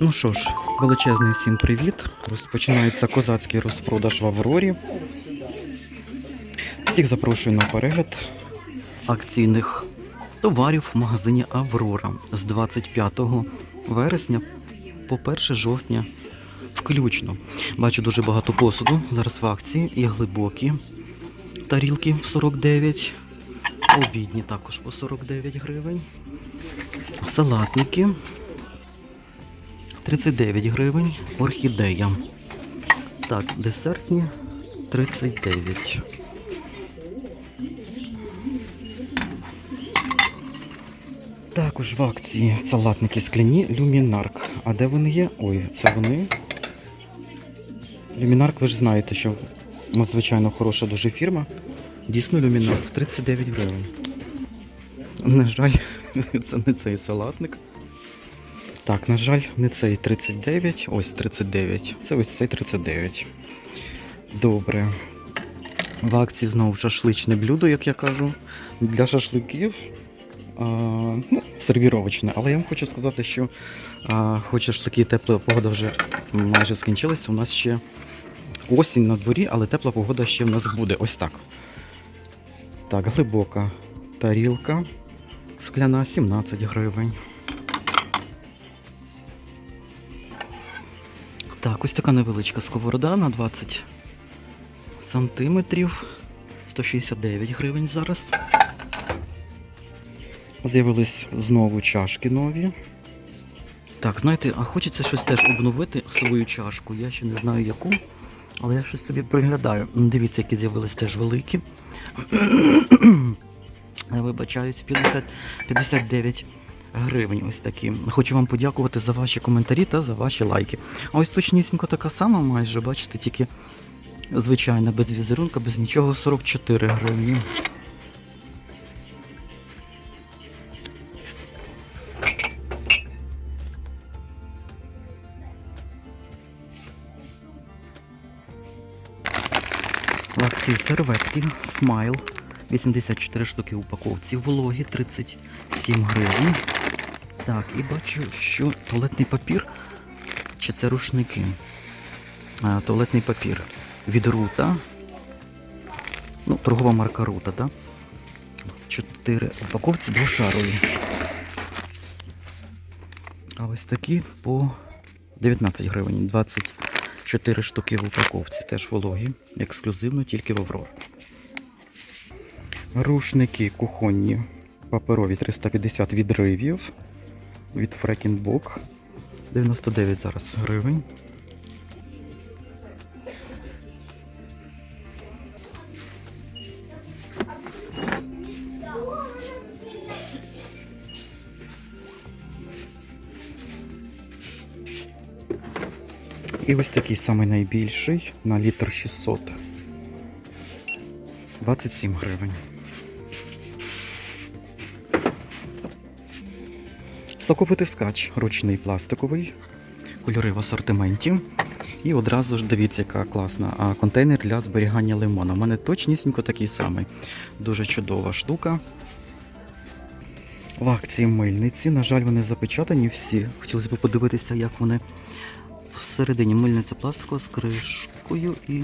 Ну що ж, величезний всім привіт. Розпочинається козацький розпродаж в Аврорі. Всіх запрошую на перегляд акційних товарів в магазині Аврора з 25 вересня по 1 жовтня включно. Бачу дуже багато посуду. Зараз в акції є глибокі тарілки 49, обідні також по 49 гривень. Салатники 39 гривень, орхідея. Так, десертні 39. Також в акції салатники скляні Люмінарк. А де вони є? Ой, це вони. Люмінарк, ви ж знаєте, що надзвичайно хороша дуже фірма. Дійсно, Люмінарк 39 гривень. На жаль, це не цей салатник. Так, на жаль, не цей 39, ось 39. Це ось цей 39. Добре. В акції знову шашличне блюдо, як я кажу. Для шашликів. А, ну, сервіровочне. Але я вам хочу сказати, що а, хоч шашлики тепла погода вже майже скінчилася, у нас ще осінь на дворі, але тепла погода ще в нас буде. Ось так. Так, глибока тарілка. Скляна 17 гривень. Так, ось така невеличка сковорода на 20 сантиметрів. 169 гривень зараз. З'явились знову чашки нові. Так, знаєте, а хочеться щось теж обновити свою чашку. Я ще не знаю яку, але я щось собі приглядаю. Дивіться, які з'явились теж великі. Вибачаюсь, 50, 59 гривень. Ось такі. Хочу вам подякувати за ваші коментарі та за ваші лайки. А ось точнісінько така сама, майже, бачите, тільки звичайна, без візерунка, без нічого, 44 гривні. В серветки Смайл 84 штуки упаковці, вологі 37 гривень. Так, і бачу, що туалетний папір, чи це рушники. А, туалетний папір від Рута. Ну, торгова марка Рута, так? 4 упаковці двошарові. А ось такі по 19 гривень, 24 штуки в упаковці, теж вологі, ексклюзивно тільки в Аврор. Рушники кухонні паперові 350 відривів від Фрекінбок. 99 зараз гривень. І ось такий самий найбільший на літр 600. 27 гривень. Соковитискач ручний пластиковий, кольори в асортименті. І одразу ж дивіться, яка класна. Контейнер для зберігання лимона. У мене точнісінько такий самий. Дуже чудова штука. В акції мильниці. На жаль, вони запечатані всі. Хотілося б подивитися, як вони всередині мильниця пластикова з кришкою і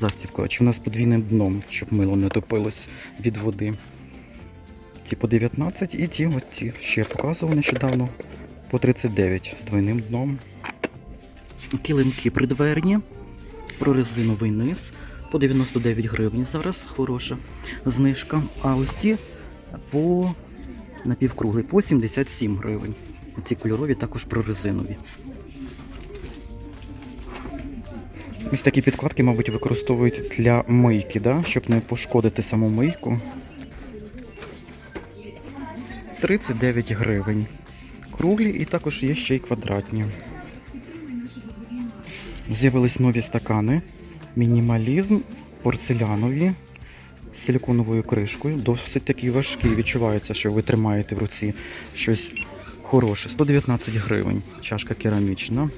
застібкою. Чи в нас подвійним дном, щоб мило не топилось від води. Ті по 19 і ті, от ті, що я показував нещодавно, по 39 з двойним дном. Килимки придверні, прорезиновий низ по 99 гривень. Зараз хороша знижка. А ось ці по напівкруглий, по 77 гривень. Ці кольорові також прорезинові. Ось такі підкладки, мабуть, використовують для мийки, да? щоб не пошкодити саму мийку. 39 гривень. Круглі і також є ще й квадратні. З'явились нові стакани. Мінімалізм, порцелянові з силіконовою кришкою. Досить такі важкі. Відчувається, що ви тримаєте в руці щось хороше. 119 гривень. Чашка керамічна.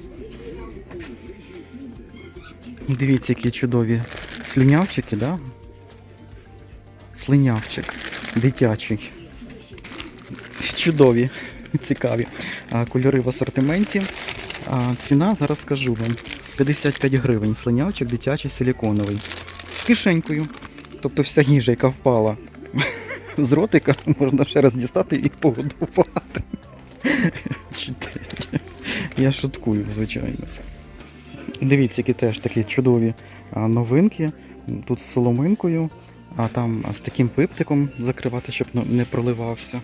Дивіться, які чудові слюнявчики, да? Слинявчик дитячий. Чудові, цікаві. Кольори в асортименті. Ціна, зараз скажу вам. 55 гривень слинявчик дитячий силіконовий. З кишенькою. Тобто вся їжа, яка впала з ротика, можна ще раз дістати і погодувати. Я шуткую, звичайно. Дивіться, які теж такі чудові новинки. Тут з соломинкою, а там з таким пиптиком закривати, щоб не проливався.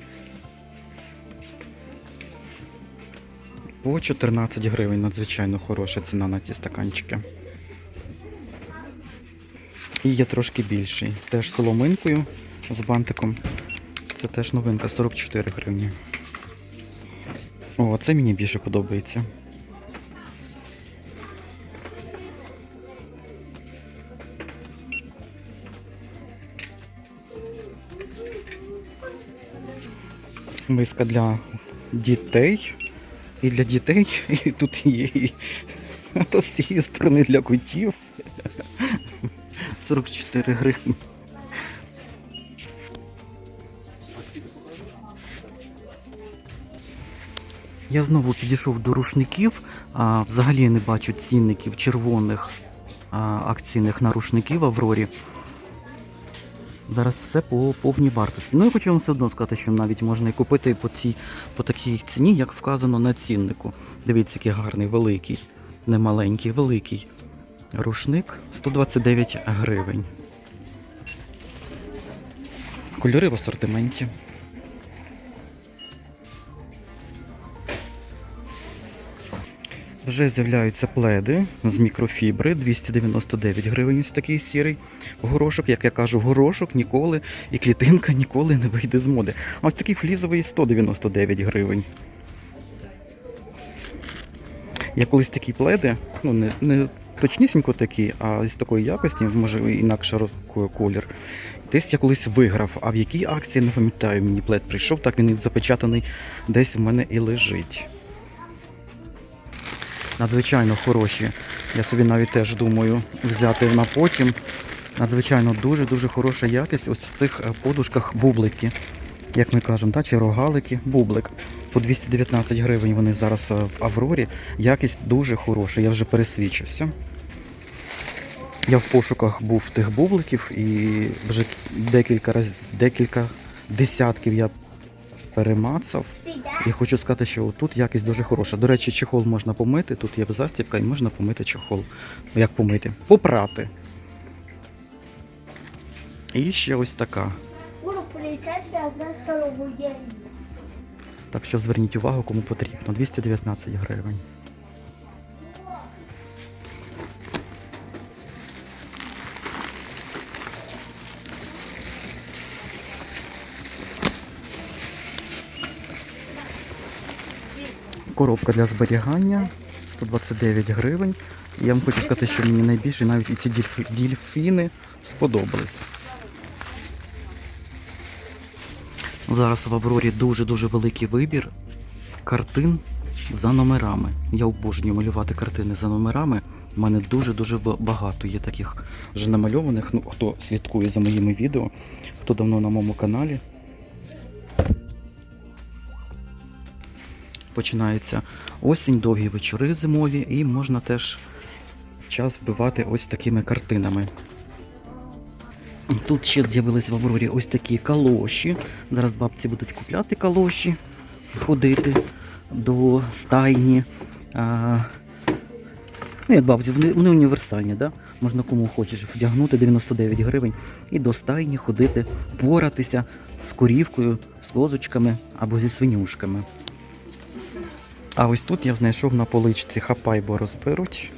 По 14 гривень надзвичайно хороша ціна на ці стаканчики. І є трошки більший. Теж соломинкою з бантиком. Це теж новинка 44 гривні. О, це мені більше подобається. Миска для дітей. І для дітей, і тут є. і- то з цієї сторони для котів. 44 гривні. Я знову підійшов до рушників. А, взагалі не бачу цінників червоних а, акційних на рушники в Аврорі. Зараз все по повній вартості. Ну я хочу вам все одно сказати, що навіть можна і купити по цій по такій ціні, як вказано на ціннику. Дивіться, який гарний, великий, не маленький, великий. Рушник 129 гривень. Кольори в асортименті. Вже з'являються пледи з мікрофібри 299 гривень. Ось такий сірий горошок. Як я кажу, горошок ніколи і клітинка ніколи не вийде з моди. А ось такий флізовий 199 гривень. Я колись такі пледи, ну не, не точнісінько такі, а з такої якості, може інакше колір. Десь я колись виграв, а в якій акції не пам'ятаю, мені плед прийшов, так він запечатаний десь в мене і лежить. Надзвичайно хороші. Я собі навіть теж думаю взяти на потім. Надзвичайно дуже-дуже хороша якість. Ось в цих е, подушках бублики. Як ми кажемо, та, чи рогалики, бублик. По 219 гривень вони зараз е, в Аврорі. Якість дуже хороша, я вже пересвідчився. Я в пошуках був тих бубликів і вже декілька разів, декілька десятків я перемацав. І хочу сказати, що тут якість дуже хороша. До речі, чехол можна помити, тут є застібка і можна помити чехол. Як помити? Попрати. І ще ось така. Так що зверніть увагу, кому потрібно. 219 гривень. Коробка для зберігання 129 гривень. І Я вам хочу сказати, що мені найбільше навіть і ці дільфі- дільфіни сподобались. Зараз в Аврорі дуже-дуже великий вибір картин за номерами. Я обожнюю малювати картини за номерами. У мене дуже-дуже багато є таких вже намальованих. Ну, хто слідкує за моїми відео, хто давно на моєму каналі. Починається осінь, довгі вечори зимові, і можна теж час вбивати ось такими картинами. Тут ще з'явились в Аврорі ось такі калоші. Зараз бабці будуть купляти калоші, ходити до стайні. А, ну, як бабці, вони, універсальні, да? можна кому хочеш вдягнути 99 гривень і до стайні ходити, поратися з корівкою, з козочками або зі свинюшками. А ось тут я знайшов на поличці хапай, бо розберуть.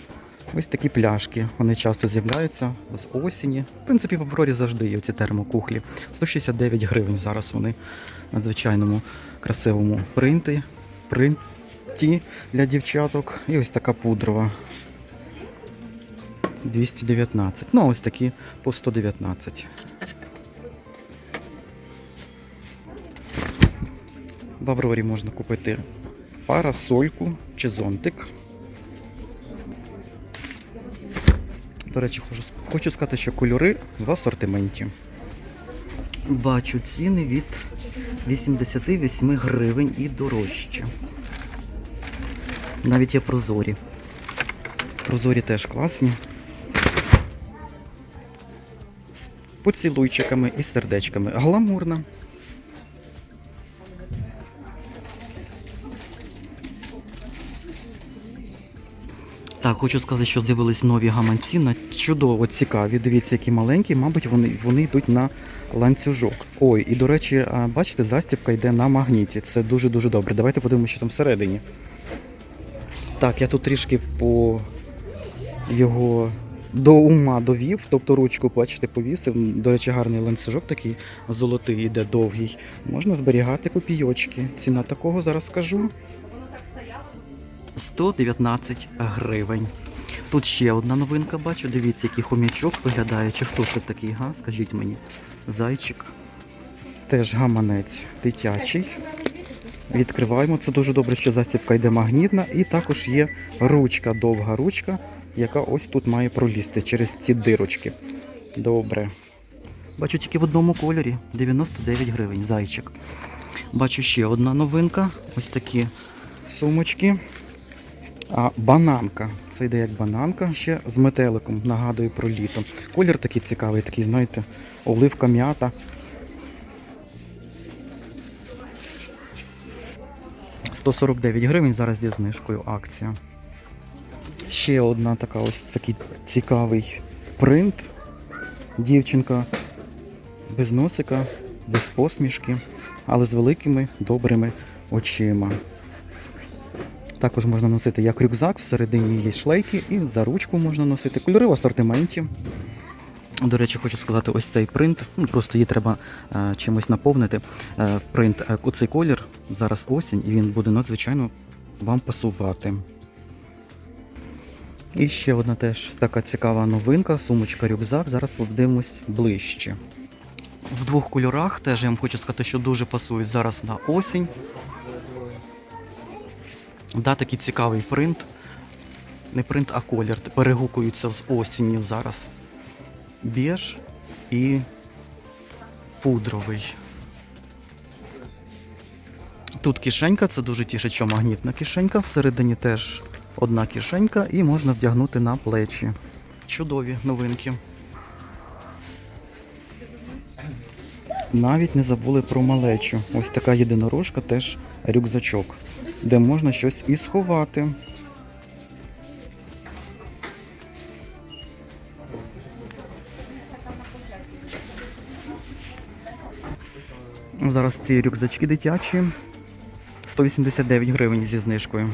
Ось такі пляшки. Вони часто з'являються з осені. В принципі, в Аврорі завжди є ці термокухлі. 169 гривень зараз вони в надзвичайному красивому принті. принті для дівчаток. І ось така пудрова. 219. Ну, ось такі по 119. В Аврорі можна купити парасольку чи зонтик. До речі, хочу, хочу сказати, що кольори в асортименті. Бачу ціни від 88 гривень і дорожче. Навіть є прозорі. Прозорі теж класні. З поцілуйчиками і сердечками. Гламурна. Так, хочу сказати, що з'явились нові гаманці на чудово цікаві. Дивіться, які маленькі, мабуть, вони, вони йдуть на ланцюжок. Ой, і до речі, бачите, застібка йде на магніті. Це дуже-дуже добре. Давайте подивимося, що там всередині. Так, я тут трішки по його до ума довів, тобто ручку, бачите, повісив. До речі, гарний ланцюжок такий золотий, іде довгий. Можна зберігати копійочки. Ціна такого зараз скажу. 119 гривень. Тут ще одна новинка бачу. Дивіться, який хомячок виглядає. Чи хто це такий, га? Скажіть мені. Зайчик. Теж гаманець дитячий. Відкриваємо. Це дуже добре, що засібка йде магнітна. І також є ручка, довга ручка, яка ось тут має пролізти через ці дирочки. Добре. Бачу тільки в одному кольорі 99 гривень. Зайчик. Бачу ще одна новинка. Ось такі сумочки. А бананка. Це йде як бананка ще з метеликом, нагадую про літо. Колір такий цікавий, такий, знаєте, оливка м'ята. «149 гривень зараз зі знижкою акція. Ще одна така ось такий цікавий принт. Дівчинка без носика, без посмішки, але з великими добрими очима. Також можна носити як рюкзак, всередині є шлейки, і за ручку можна носити. Кольори в асортименті. До речі, хочу сказати, ось цей принт. Ну, просто її треба е, чимось наповнити. Е, принт, е, оцей колір, зараз осінь, і він буде надзвичайно вам пасувати. І ще одна теж така цікава новинка, сумочка рюкзак. Зараз подивимось ближче. В двох кольорах теж я вам хочу сказати, що дуже пасують зараз на осінь. Да, такий цікавий принт. Не принт, а колір. Перегукуються з осінню зараз. Біж і пудровий. Тут кишенька, це дуже тішить, що магнітна кишенька. Всередині теж одна кишенька і можна вдягнути на плечі. Чудові новинки. Навіть не забули про малечу. Ось така єдинорожка, теж рюкзачок, де можна щось і сховати. Зараз ці рюкзачки дитячі 189 гривень зі знижкою.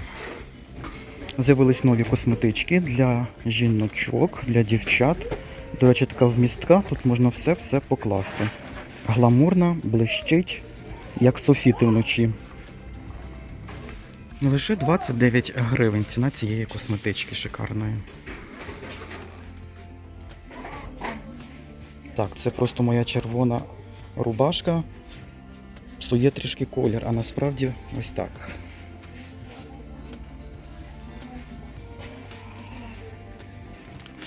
З'явились нові косметички для жіночок, для дівчат. До речі, така вмістка, тут можна все-все покласти. Гламурна, блищить, як софіти вночі. Лише 29 гривень ціна цієї косметички шикарної. Так, це просто моя червона рубашка. Псує трішки колір, а насправді ось так.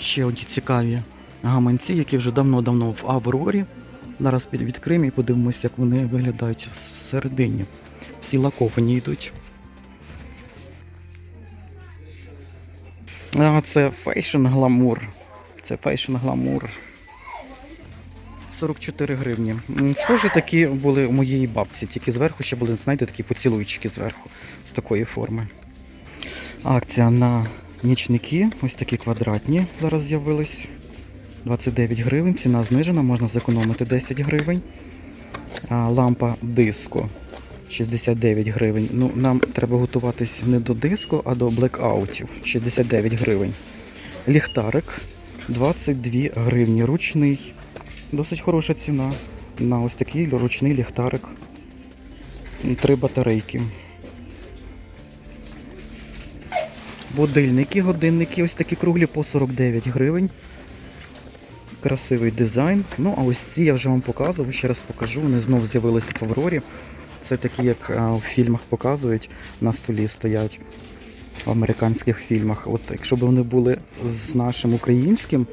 Ще одні цікаві гаманці, які вже давно-давно в Аврорі. Зараз відкриємо і подивимося, як вони виглядають всередині. Всі лаковані йдуть. А, це фейшн гламур. Це фейшн гламур. 44 гривні. М, Схожі такі були у моєї бабці, тільки зверху ще були, знаєте, такі поцілуйчики зверху з такої форми. Акція на нічники, ось такі квадратні зараз з'явились. 29 гривень, ціна знижена, можна зекономити 10 гривень. Лампа диско 69 гривень. Ну, нам треба готуватись не до диско, а до блекаутів. 69 гривень. Ліхтарик 22 гривні. Ручний. Досить хороша ціна на ось такий ручний ліхтарик. Три батарейки. Будильники, годинники, ось такі круглі по 49 гривень. Красивий дизайн. Ну, а ось ці я вже вам показував, ще раз покажу. Вони знов з'явилися в Аврорі. Це такі, як в фільмах показують, на столі стоять в американських фільмах. От якщо б вони були з нашим українським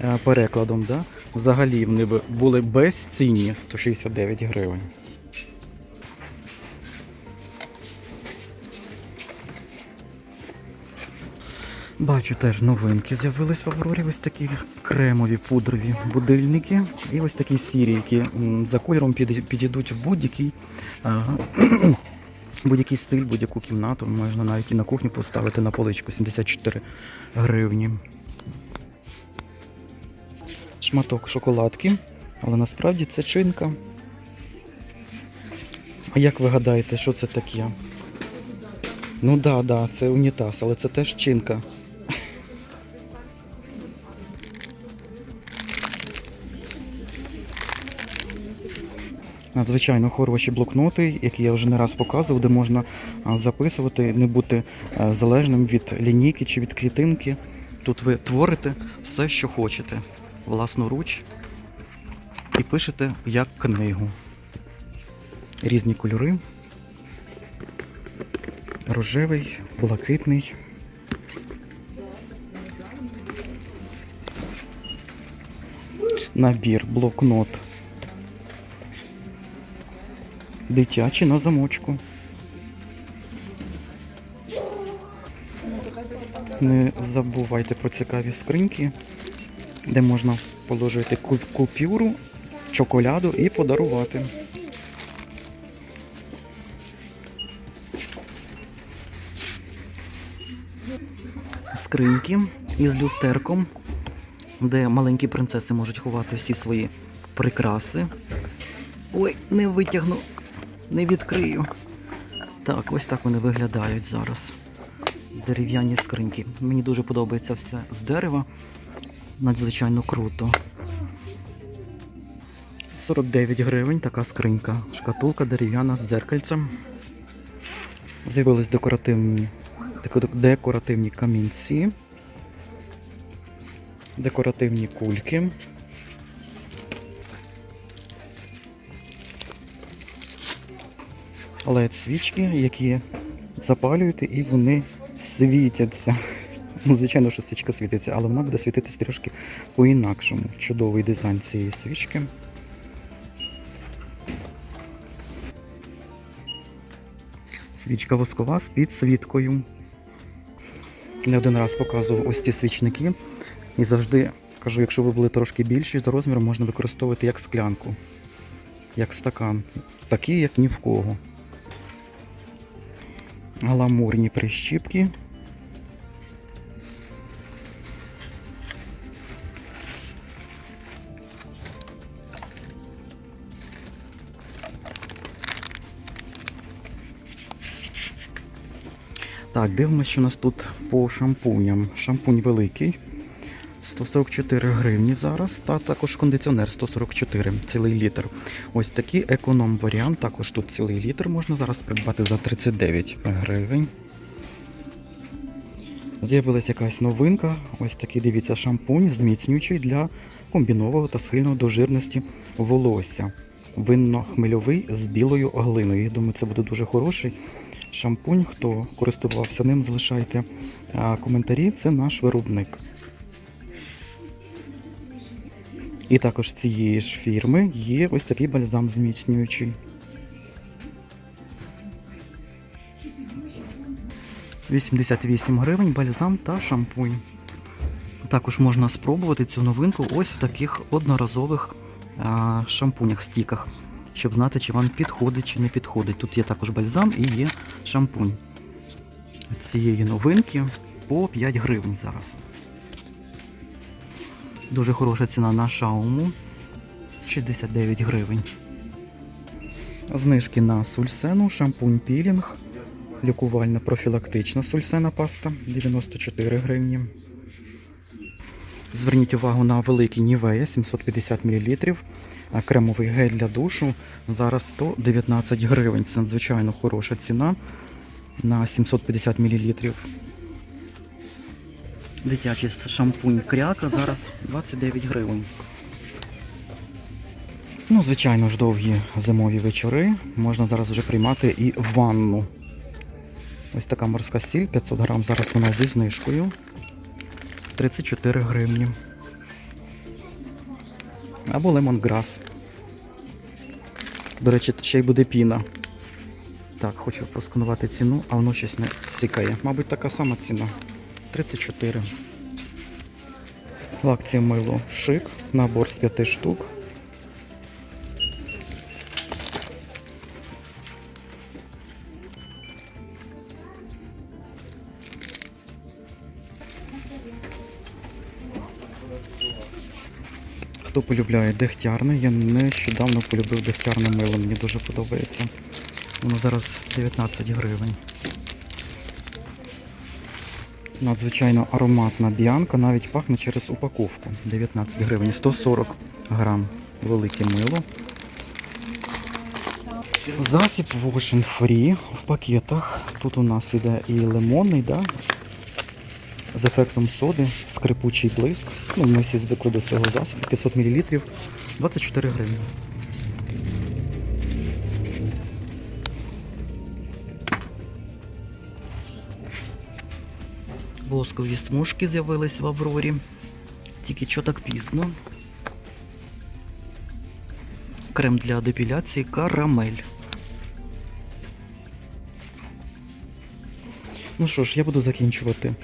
е, перекладом, да, взагалі вони б були безцінні 169 гривень. Бачу теж новинки з'явились в Аврорі. Ось такі кремові пудрові будильники. І ось такі сірі, які за кольором підійдуть в будь-який будь-який стиль, будь-яку кімнату. Можна навіть і на кухню поставити на поличку 74 гривні. Шматок шоколадки, але насправді це чинка. А як ви гадаєте, що це таке? Ну да, да, це унітаз, але це теж чинка. Надзвичайно хороші блокноти, які я вже не раз показував, де можна записувати, не бути е, залежним від лінійки чи від клітинки. Тут ви творите все, що хочете, власноруч, і пишете як книгу. Різні кольори. Рожевий, блакитний. Набір, блокнот. Дитячий на замочку. Не забувайте про цікаві скриньки, де можна положити купюру, чоколяду і подарувати. Скриньки із люстерком, де маленькі принцеси можуть ховати всі свої прикраси. Ой, не витягну, не відкрию. Так, ось так вони виглядають зараз. Дерев'яні скриньки. Мені дуже подобається все з дерева. Надзвичайно круто. 49 гривень така скринька. Шкатулка дерев'яна з дзеркальцем. З'явились декоративні, декоративні камінці. Декоративні кульки. Led свічки, які запалюєте і вони світяться. Ну, звичайно, що свічка світиться, але вона буде світитись трішки по-інакшому. Чудовий дизайн цієї свічки. Свічка воскова з підсвіткою. Не один раз показував ось ці свічники. І завжди кажу, якщо ви були трошки більші за розміром, можна використовувати як склянку, як стакан. Такі, як ні в кого. Гламурні прищіпки. Так, дивимося, що у нас тут по шампуням. Шампунь великий. 144 гривні зараз, та також кондиціонер 144, цілий літр. Ось такий економ варіант, також тут цілий літр можна зараз придбати за 39 гривень. З'явилася якась новинка. Ось такий, дивіться, шампунь зміцнюючий для комбінового та схильного до жирності волосся. Винно-хмельовий з білою глиною. Я думаю, це буде дуже хороший шампунь. Хто користувався ним, залишайте коментарі. Це наш виробник. І також цієї ж фірми є ось такий бальзам зміцнюючий. «88 гривень бальзам та шампунь. Також можна спробувати цю новинку ось в таких одноразових а, шампунях, стіках, щоб знати, чи вам підходить чи не підходить. Тут є також бальзам і є шампунь. Цієї новинки по 5 гривень зараз. Дуже хороша ціна на шауму 69 гривень. Знижки на сульсену, шампунь пілінг, лікувальна профілактична сульсена паста 94 гривні. Зверніть увагу на великий Нівея 750 мл. Кремовий гель для душу зараз 119 гривень. Це надзвичайно хороша ціна на 750 мл. Дитячий шампунь кряка зараз 29 гривень. Ну, звичайно ж, довгі зимові вечори. Можна зараз вже приймати і ванну. Ось така морська сіль, 500 грам. Зараз вона зі знижкою. 34 гривні. Або лемонграс. До речі, ще й буде піна. Так, хочу просканувати ціну, а воно щось не цікає. Мабуть, така сама ціна. 34. В акції мило шик, набор з 5 штук. Хто полюбляє дегтярне, я нещодавно полюбив дегтярне мило, мені дуже подобається. Воно зараз 19 гривень. Надзвичайно ароматна б'янка, навіть пахне через упаковку. 19 гривень, 140 грам. Велике мило. Засіб Wash Free в пакетах. Тут у нас іде і лимонний, да? з ефектом соди, скрипучий блиск. Ну, ми всі звикли до цього засобу. 500 мл, 24 гривні. Воскові смужки з'явились в Аврорі. Тільки що так пізно. Крем для депіляції карамель. Ну що ж, я буду закінчувати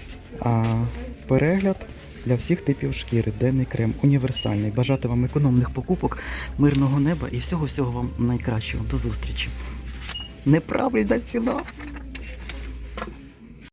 а, перегляд для всіх типів шкіри. Денний крем універсальний. Бажати вам економних покупок, мирного неба і всього-всього вам найкращого. До зустрічі. Неправильна ціна.